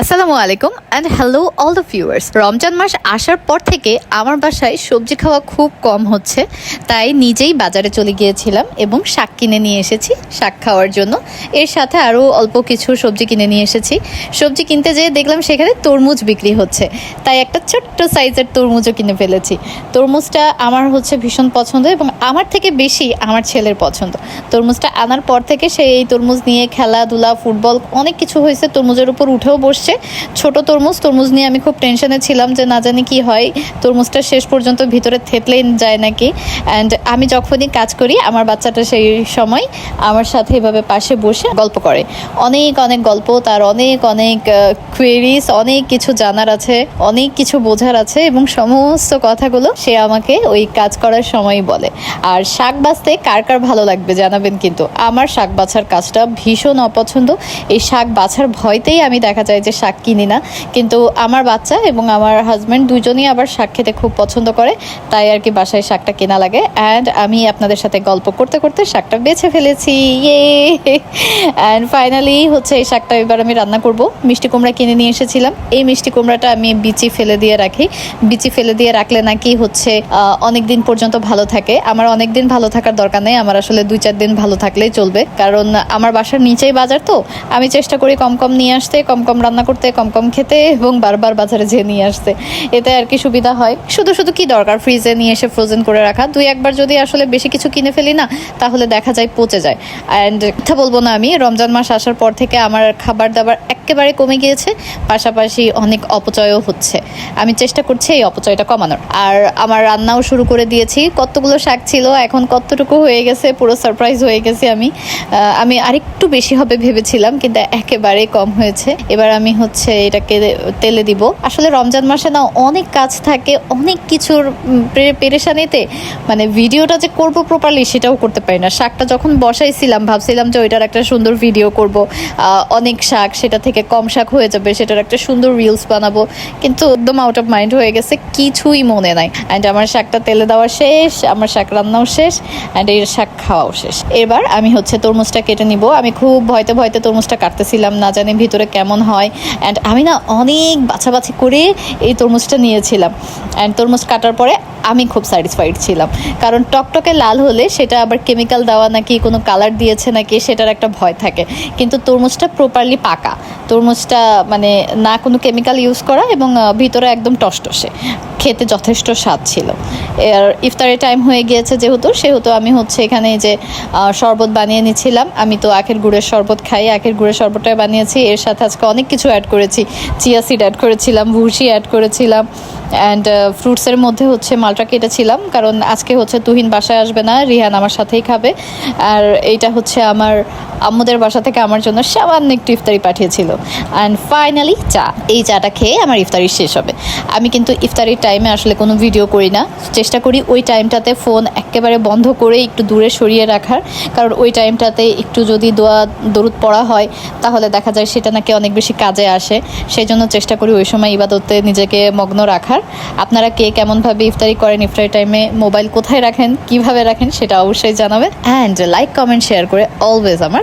আসসালামু আলাইকুম and hello all the viewers Ramzan মাস আসার পর থেকে আমার বাসায় সবজি খাওয়া খুব কম হচ্ছে, তাই নিজেই বাজারে চলে গিয়েছিলাম এবং শাক কিনে নিয়ে এসেছি শাক খাওয়ার জন্য। এর সাথে আরও অল্প কিছু সবজি কিনে নিয়ে এসেছি। সবজি কিনতে যেয়ে দেখলাম সেখানে তরমুজ বিক্রি হচ্ছে, তাই একটা ছোট্ট সাইজের তরমুজও কিনে ফেলেছি। তরমুজটা আমার হচ্ছে ভীষণ পছন্দ এবং আমার থেকে বেশি আমার ছেলের পছন্দ। তরমুজটা আনার পর থেকে সে এই তরমুজ নিয়ে খেলাধুলা, ফুটবল অনেক কিছু হয়েছে তরমুজের উপর উঠেও বসছে। ছোট তরমুজ তরমুজ নিয়ে আমি খুব টেনশনে ছিলাম যে না জানি কি হয়। তরমুজটা শেষ পর্যন্ত ভিতরে থেতলেই যায় নাকি। অ্যান্ড আমি যখনই কাজ করি, আমার বাচ্চাটা সেই সময় আমার সাথে এভাবে পাশে বসে গল্প করে। অনেক অনেক গল্প, তার অনেক অনেক কোয়েরিজ অনেক কিছু জানার আছে, অনেক কিছু বোঝার আছে এবং সমস্ত কথাগুলো সে আমাকে ওই কাজ করার সময় বলে। আর শাক বাছতে কার কার ভালো লাগবে জানাবেন কিন্তু? আমার শাক বাছার কাজটা ভীষণ অপছন্দ। এই শাক বাছার ভয়তেই আমি দেখা যায় যে শাক কিনি না। কিন্তু আমার বাচ্চা এবং আমার হাজব্যান্ড দুজনেই আবার শাক খেতে খুব পছন্দ করে, তাই আর কি বাসায় শাকটা কেনা লাগে। অ্যান্ড আমি আপনাদের সাথে গল্প করতে করতে শাকটা বেছে ফেলেছি। ইয়ে অ্যান্ড ফাইনালি হচ্ছে এই শাকটা এবার আমি রান্না করব। মিষ্টি কুমড়া কিনে নিয়ে এসেছিলাম। এই মিষ্টি কুমড়াটা আমি বিচি ফেলে দিয়ে রাখি। বিচি ফেলে দিয়ে রাখলে নাকি হচ্ছে অনেক দিন পর্যন্ত ভালো থাকে। আমার অনেক দিন ভালো থাকার দরকার নেই। আমার আসলে দুই চার দিন ভালো থাকলেই চলবে। কারণ আমার বাসার নিচেই বাজার তো। আমি চেষ্টা করি কম কম নিয়ে আসতে, কম কম রান্না করতে কম কম খেতে এবং বারবার বাজারে যেয়ে নিয়ে আসতে। এতে আর কি সুবিধা হয়? শুধু শুধু কি দরকার ফ্রিজে নিয়ে এসে ফ্রোজেন করে রাখা? দুই একবার যদি আসলে বেশি কিছু কিনে ফেলি না, তাহলে দেখা যায় পচে যায়। অ্যান্ড কথা বলব না আমি, রমজান মাস আসার পর থেকে আমার খাবার দাবার একেবারে কমে গিয়েছে, পাশাপাশি অনেক অপচয়ও হচ্ছে। আমি চেষ্টা করছি এই অপচয়টা কমানোর। আর আমার রান্নাও শুরু করে দিয়েছি। কতগুলো শাক ছিল, এখন কতটুকু হয়ে গেছে, পুরো সারপ্রাইজ হয়ে গেছি আমি। আমি আরেকটু বেশি হবে ভেবেছিলাম, কিন্তু একেবারে কম হয়েছে। এবার আমি হচ্ছে এটাকে তেলে দিব। আসলে রমজান মাসে না অনেক কাজ থাকে, অনেক কিছুর পেরেশানিতে। মানে ভিডিওটা যে করব প্রপারলি সেটাও করতে পারি না। শাকটা যখন বসাইছিলাম, ভাবছিলাম যে ওইটার একটা সুন্দর ভিডিও করব। অনেক শাক, সেটা থেকে কম শাক হয়ে যাবে, সেটার একটা সুন্দর রিলস বানাবো। কিন্তু একদম আউট অফ মাইন্ড হয়ে গেছে, কিছুই মনে নাই। অ্যান্ড আমার শাকটা তেলে দেওয়া শেষ, আমার শাক রান্নাও শেষ অ্যান্ড এই শাক খাওয়াও শেষ। এবার আমি হচ্ছে তরমুজটা কেটে নিব। আমি খুব ভয়তে ভয়তে তরমুজটা কাটতেছিলাম, না জানি ভিতরে কেমন হয়। অ্যান্ড আমি না অনেক বাছাবাছি করে এই তরমুজটা নিয়েছিলাম। অ্যান্ড তরমুজ কাটার পরে আমি খুব স্যাটিসফাইড ছিলাম। কারণ টকটকে লাল হলে সেটা আবার কেমিক্যাল দেওয়া নাকি কোনো কালার দিয়েছে নাকি সেটার একটা ভয় থাকে। কিন্তু তরমুজটা প্রপারলি পাকা। তরমুজটা মানে না কোনো কেমিক্যাল ইউজ করা এবং ভিতরে একদম টসটসে। খেতে যথেষ্ট স্বাদ ছিল। আর ইফতারের টাইম হয়ে গিয়েছে যেহেতু, সেহেতু আমি হচ্ছে এখানে যে শরবত বানিয়ে নিচ্ছিলাম। আমি তো আখের গুড়ের শরবত খাই, আখের গুড়ের শরবতটাই বানিয়েছি। এর সাথে আজকে অনেক কিছু অ্যাড করেছি। চিয়া সিড অ্যাড করেছিলাম, ভুসি অ্যাড করেছিলাম। অ্যান্ড ফ্রুটসের মধ্যে হচ্ছে মালটা কেটেছিলাম, কারণ আজকে হচ্ছে তুহিন বাসায় আসবে না, রিহান আমার সাথেই খাবে। আর এইটা হচ্ছে আমার আম্মুদের বাসা থেকে আমার জন্য সামান্য একটু ইফতারি পাঠিয়েছিল। অ্যান্ড ফাইনালি চা। এই চাটা খেয়ে আমার ইফতারি শেষ হবে। আমি কিন্তু ইফতারির টাইমে আসলে কোনো ভিডিও করি না। চেষ্টা করি ওই টাইমটাতে ফোন একেবারে বন্ধ করে একটু দূরে সরিয়ে রাখার। কারণ ওই টাইমটাতে একটু যদি দোয়া, দরুদ পড়া হয়, তাহলে দেখা যায় সেটা নাকি অনেক বেশি কাজে আসে। সেই জন্য চেষ্টা করি ওই সময় ইবাদতে নিজেকে মগ্ন রাখার। আপনারা কে কেমনভাবে ইফতারি করেন ইফতারি টাইমে মোবাইল কোথায় রাখেন? কীভাবে রাখেন? সেটা অবশ্যই জানাবেন। অ্যান্ড লাইক কমেন্ট শেয়ার করে অলওয়েজ আমার